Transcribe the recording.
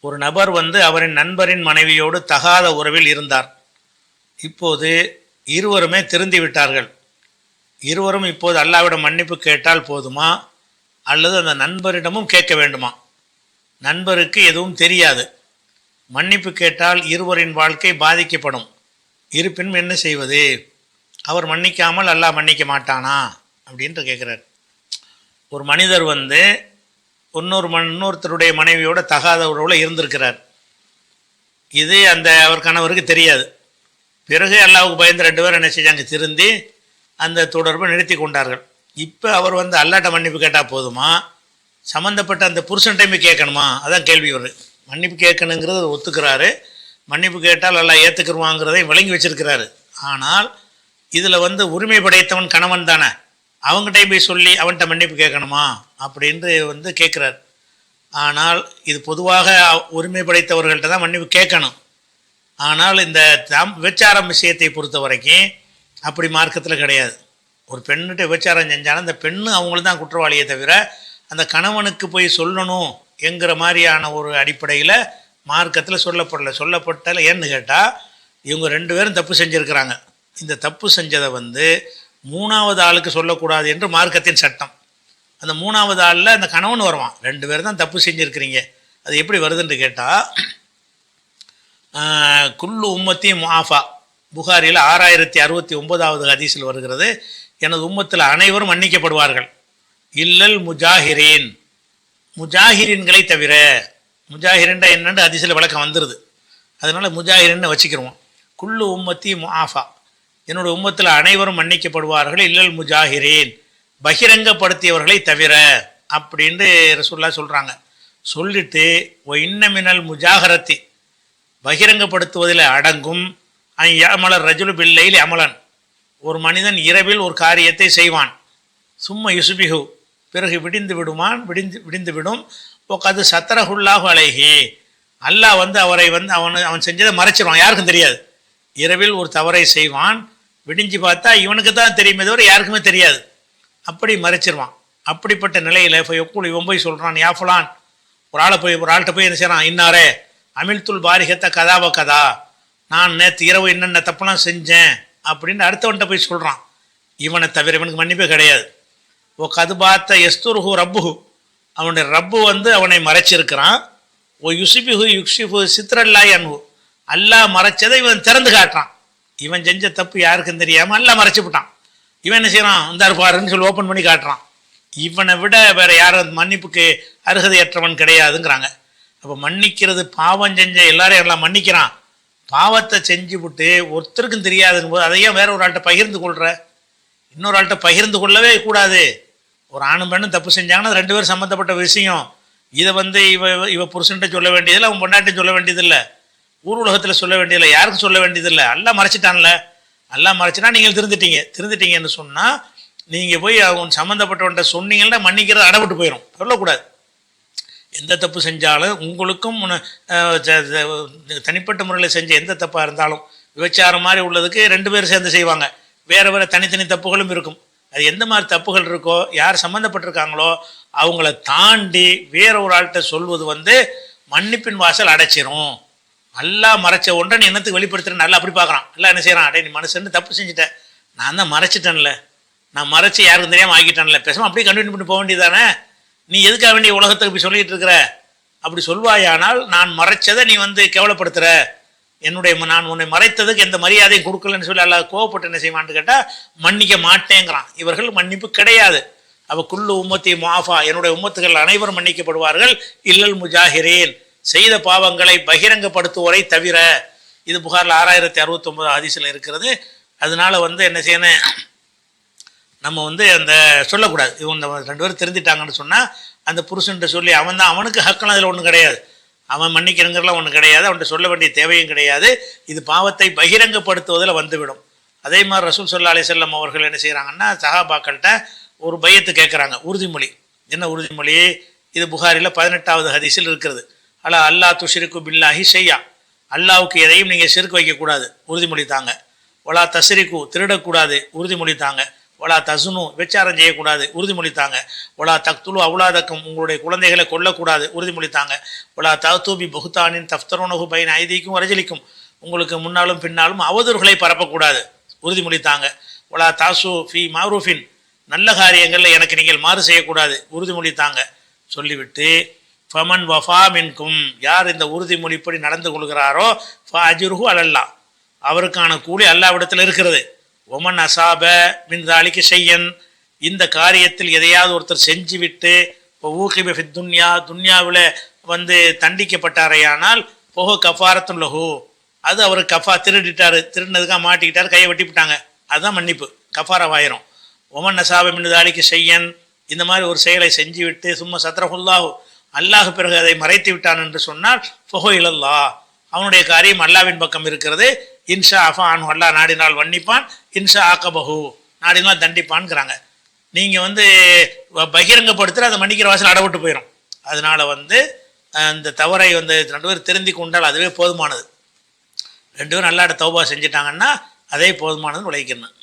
ஒரு நபர் வந்து அவரின் நண்பரின் மனைவியோடு தகாத உறவில் இருந்தார். இப்போது இருவருமே திருந்தி விட்டார்கள். இருவரும் இப்போது அல்லாவிடம் மன்னிப்பு கேட்டால் போதுமா? அல்லது அந்த நண்பரிடமும் கேட்க வேண்டுமா? நண்பருக்கு எதுவும் தெரியாது. மன்னிப்பு கேட்டால் இருவரின் வாழ்க்கை பாதிக்கப்படும். இருப்பினும் என்ன செய்வது? அவர் மன்னிக்காமல் அல்லாஹ் மன்னிக்க மாட்டானா? அப்படின்ட்டு கேட்குறார். ஒரு மனிதர் வந்து இன்னொரு மன் இன்னொருத்தருடைய மனைவியோட தகாத உறவில் இருந்திருக்கிறார். இது அந்த அவர் கணவருக்கு தெரியாது. பிறகு அல்லாவுக்கு பயந்து ரெண்டு பேரும் என்ன செஞ்சாங்க? திருந்தி அந்த தொடர்பை நிறுத்தி கொண்டார்கள். இப்போ அவர் வந்து அல்லாட்ட மன்னிப்பு கேட்டால் போதுமா? சம்மந்தப்பட்ட அந்த புருஷன் டைம் கேட்கணுமா? அதான் கேள்வி வருது மன்னிப்பு கேட்கணுங்கிறது ஒத்துக்கிறாரு. மன்னிப்பு கேட்டால் எல்லாம் ஏற்றுக்குருவாங்கிறதையும் விளங்கி வச்சிருக்கிறாரு. ஆனால் இதில் வந்து உரிமை படைத்தவன் கணவன் தானே. அவங்ககிட்ட போய் சொல்லி அவன்கிட்ட மன்னிப்பு கேட்கணுமா? அப்படின்ட்டு வந்து கேட்குறாரு. ஆனால் இது பொதுவாக உரிமை படைத்தவர்கள்ட்ட தான் மன்னிப்பு கேட்கணும். ஆனால் இந்த தம் விபச்சாரம் விஷயத்தை பொறுத்த வரைக்கும் அப்படி மார்க்கத்தில் கிடையாது. ஒரு பெண்ணுகிட்ட விபச்சாரம் செஞ்சாலும் அந்த பெண்ணு அவங்களும் தான் குற்றவாளியை தவிர அந்த கணவனுக்கு போய் சொல்லணும் என்கிற மாதிரியான ஒரு அடிப்படையில் மார்க்கத்தில் சொல்லப்படல. சொல்லப்பட்டல ஏன்னு கேட்டால் இவங்க ரெண்டு பேரும் தப்பு செஞ்சுருக்கிறாங்க. இந்த தப்பு செஞ்சதை வந்து மூணாவது ஆளுக்கு சொல்லக்கூடாது என்று மார்க்கத்தின் சட்டம். அந்த மூணாவது ஆளில் அந்த கணவன் வருவான். ரெண்டு பேரும் தான் தப்பு செஞ்சுருக்கிறீங்க. அது எப்படி வருதுன்னு கேட்டால் குல்லு உம்மத்தி முஆஃபா. புகாரில் ஆறாயிரத்தி அறுபத்தி ஒன்பதாவது ஹதீஸில் வருகிறது. எனது உம்மத்தில் அனைவரும் மன்னிக்கப்படுவார்கள். இல்லல் முஜாஹிரீன். முஜாஹிரீன்களை தவிர முஜாஹிரண்டா என்னென்று அதிசயில் விளக்கம் வந்துடுது அதனால் முஜாஹிரின்னு வச்சுக்கிறோம் குல்லு உம்மத்தி முஆஃபா. என்னோட உம்மத்தில் அனைவரும் மன்னிக்கப்படுவார்கள் இல்லல் முஜாகிரேன் பகிரங்கப்படுத்தியவர்களை தவிர அப்படின்ட்டு ரசூல்லா சொல்கிறாங்க சொல்லிட்டு ஒ இன்னமினல் முஜாகரத்தி பகிரங்கப்படுத்துவதில் அடங்கும். அமலர் ரஜுலு பில்லையில் அமலன். ஒரு மனிதன் இரவில் ஒரு காரியத்தை செய்வான். சும்மா யுசுபிகு பிறகு விடிந்து விடுமான் விடிந்து விடிந்து விடும். அது சத்தரகுல்லாஹு அழகி அல்லாஹ் வந்து அவரை வந்து அவன் அவன் செஞ்சதை மறைச்சிடுவான் யாருக்கும் தெரியாது. இரவில் ஒரு தவறை செய்வான். விடிஞ்சு பார்த்தா இவனுக்கு தான் தெரியுமே தவிர யாருக்குமே தெரியாது. அப்படி மறைச்சிருவான். அப்படிப்பட்ட நிலையில் இப்போ எப்போ இவன் போய் சொல்கிறான் யாஃபுலான் ஒரு ஆளை போய் ஒரு ஆள்கிட்ட போய் என்ன செய்கிறான் இன்னாரே அமிழ்துல் பாரிகத்த கதாவ கதா. நான் நேற்று இரவு என்னென்ன தப்புலாம் செஞ்சேன்? அப்படின்னு அடுத்தவன்கிட்ட போய் சொல்கிறான் இவனை தவிர இவனுக்கு மன்னிப்பே கிடையாது. ஓ கது பார்த்த எஸ்துருஹு ரப்புஹு. அவனுடைய ரப்பு வந்து அவனை மறைச்சிருக்கிறான். ஓ யுசிபிஹு யுக்ஷிஃபு சித்ரல்லாய் அன்பு அல்லாஹ் மறைச்சதை இவன் திறந்து காட்டுறான். இவன் செஞ்ச தப்பு யாருக்கும் தெரியாமல் எல்லாம் மறைச்சு விட்டான் இவன் என்ன செய்யறான்? இந்த பாருன்னு சொல்லி ஓப்பன் பண்ணி காட்டுறான். இவனை விட வேற யாரும் மன்னிப்புக்கு அருகதையற்றவன் கிடையாதுங்கிறாங்க. அப்போ மன்னிக்கிறது பாவம் செஞ்ச எல்லாரையும் எல்லாம் மன்னிக்கிறான். பாவத்தை செஞ்சு விட்டு ஒருத்தருக்கும் தெரியாதுங்கும் போது அதையும் வேற ஒரு ஆள்கிட்ட பகிர்ந்து கொள்கிற இன்னொரு ஆள்கிட்ட பகிர்ந்து கொள்ளவே கூடாது. ஒரு ஆணும் பெண்ணும் தப்பு செஞ்சாங்கன்னா ரெண்டு பேரும் சம்மந்தப்பட்ட விஷயம். இதை வந்து இவ இவ புருஷன்ட்ட சொல்ல வேண்டியதில்லை அவன் பொண்டாட்டி சொல்ல வேண்டியதில்லை. ஊர் உலகத்தில் சொல்ல வேண்டியதில்லை யாருக்கும் சொல்ல வேண்டியதில்லை. எல்லாம் மறைச்சிட்டான்ல. எல்லாம் மறைச்சினா நீங்கள் திருந்துட்டீங்க. திருந்துட்டீங்கன்னு சொன்னால் நீங்கள் போய் அவங்க சம்மந்தப்பட்டவன்ட்ட சொன்னீங்கன்னா மன்னிக்கிறது அடவிட்டு போயிடும் சொல்லக்கூடாது எந்த தப்பு செஞ்சாலும் உங்களுக்கும் தனிப்பட்ட முறையில் செஞ்ச எந்த தப்பாக இருந்தாலும் விபச்சாரம் மாதிரி உள்ளதுக்கு ரெண்டு பேரும் சேர்ந்து செய்வாங்க. வேறு வேறு தனித்தனி தப்புகளும் இருக்கும். அது எந்த மாதிரி தப்புகள் இருக்கோ யார் சம்மந்தப்பட்டிருக்காங்களோ அவங்கள தாண்டி வேற ஒரு ஆள்கிட்ட சொல்வது வந்து மன்னிப்பின் வாசல் அடைச்சிரும். நல்லா மறைச்ச ஒன்றை நீ என்னத்துக்கு வெளிப்படுத்துறேன் நல்லா அப்படி பார்க்குறான். நல்லா என்ன செய்கிறான் அடே நீ மனுஷன்னு தப்பு செஞ்சுட்டேன் நான் தான் மறைச்சிட்டேன்ல. நான் மறைச்சி யாருக்கும் தெரியாமல் ஆக்கிட்டேன்ல. பேசாமல் அப்படியே கண்டினியூ பண்ணி போக வேண்டியதானே நீ எதுக்காக வேண்டிய உலகத்துக்கு இப்படி சொல்லிட்டு இருக்கிற? அப்படி சொல்வாயானால் நான் மறைச்சதை நீ வந்து கேவலப்படுத்துற. என்னுடைய ம- நான் உன்னை மறைத்ததுக்கு எந்த மரியாதையும் கொடுக்கலன்னு சொல்லி அல்ல கோவப்பட்டு என்ன செய்வான்னு கேட்டால் மன்னிக்க மாட்டேங்கிறான். இவர்கள் மன்னிப்பு கிடையாது. அவள் குல்லு உம்மத்தி மாஃபா என்னுடைய உம்மத்துகள் அனைவரும் மன்னிக்கப்படுவார்கள். இல்லல் முஜாஹிரேன். செய்த பாவங்களை பகிரங்கப்படுத்துவோரை தவிர இது புகாரில் ஆறாயிரத்தி அறுபத்தொம்பது ஹதீஸில் இருக்கிறது. அதனால வந்து என்ன செய்யணும் நம்ம வந்து அந்த சொல்லக்கூடாது. இவங்க ரெண்டு பேரும் தெரிஞ்சிட்டாங்கன்னு சொன்னால் அந்த புருஷன்ட்ட சொல்லி அவன் தான் அவனுக்கு ஹக்கெல்லாம் அதில் ஒன்றும் கிடையாது. அவன் மன்னிக்கிறங்கிறலாம் ஒன்றும் கிடையாது. அவன்கிட்ட சொல்ல வேண்டிய தேவையும் கிடையாது. இது பாவத்தை பகிரங்கப்படுத்துவதில் வந்துவிடும். அதே மாதிரி ரசூல் சொல்லா அலி செல்லம் அவர்கள் என்ன செய்கிறாங்கன்னா சஹாபாக்கள்கிட்ட ஒரு பயத்தை கேட்குறாங்க உறுதிமொழி. என்ன உறுதிமொழி? இது புகாரில் பதினெட்டாவது ஹதீஸில் இருக்கிறது. அல்லா அல்லாஹ் துஷிருக்கு பில்லாஹி செய்யா அல்லாவுக்கு எதையும் நீங்கள் சிறுக்கு வைக்கக்கூடாது. உறுதிமொழி தாங்க. ஒலா தசிரிக்கு திருடக்கூடாது. உறுதிமொழி தாங்க. ஒலா தசுனு விச்சாரம் செய்யக்கூடாது. உறுதிமொழி தாங்க. ஒலா தக்துலு அவுலாதக்கம் உங்களுடைய குழந்தைகளை கொல்லக்கூடாது. உறுதிமொழி தாங்க. ஒலா தூபி புகுத்தானின் தஃப்தரோனகு பயன் ஐதீக்கும் வரஜலிக்கும். உங்களுக்கு முன்னாலும் பின்னாலும் அவதூறுகளை பரப்பக்கூடாது. உறுதிமொழித்தாங்க ஒலா தாசு ஃபி மாரூஃபின். நல்ல காரியங்களில் எனக்கு நீங்கள் மாறு செய்யக்கூடாது. உறுதிமொழி தாங்க. சொல்லிவிட்டு ஃபமன் வஃபா மின்கும். யார் இந்த உறுதிமொழிப்படி நடந்து கொள்கிறாரோ ஃபா அஜுருஹு அலல்லா. அவருக்கான கூலி அல்லாவிடத்தில் இருக்கிறது. ஒமன் அசாப மின் தாலிக்கு செய்யன் இந்த காரியத்தில் எதையாவது ஒருத்தர் செஞ்சு விட்டு இப்போ ஊக்கிபி துன்யா துன்யாவில் வந்து தண்டிக்கப்பட்டாரையானால் போக கஃபாரத்தும் லஹூ. அது அவர் கஃபா திருடிட்டார் திருடினதுக்காக மாட்டிக்கிட்டார் கையை வெட்டிவிட்டாங்க அதுதான் மன்னிப்பு. கஃபாரவாயிரும் ஒமன் நசாப மின் தாலிக்கு செய்யன் இந்த மாதிரி ஒரு செயலை செஞ்சு விட்டு சும்மா சத்ரஹுல்லாஹூ அல்லாஹ் பிறகு அதை மறைத்து விட்டான் என்று சொன்னால் ஃபொஹோ இலல்லா அவனுடைய காரியம் அல்லாவின் பக்கம் இருக்கிறது. இன்ஷா அஃபா அனு அல்லாஹ் நாடினால் வன்னிப்பான். இன்ஷா ஆக்கபஹு நாடினால் தண்டிப்பான்ங்கிறாங்க. நீங்கள் வந்து பகிரங்கப்படுத்துகிற அதை மன்னிக்கிற வாசல் அடவிட்டு போயிடும் அதனால வந்து அந்த தவறை வந்து ரெண்டு பேர் திருந்தி கொண்டால் அதுவே போதுமானது. ரெண்டு பேரும் நல்லா தௌபா செஞ்சிட்டாங்கன்னா அதே போதுமானதுன்னு உழைக்கணும்.